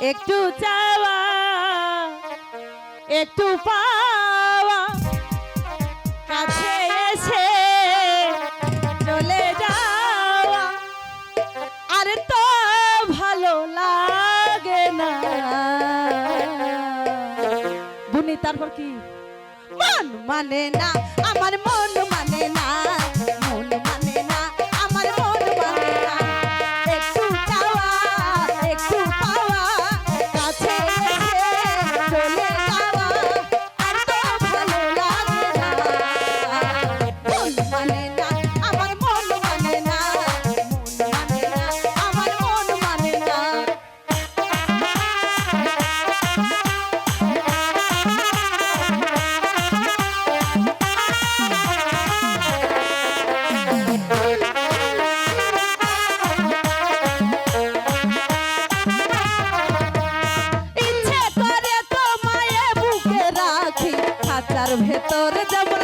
একটু চাওয়া, একটু পাওয়া। কাছে এসে চলে যাওয়া। আর তো ভালো লাগে না। বুনি, তারপর কি? মন মানে না, আমার মন তার ভেতরে যেমন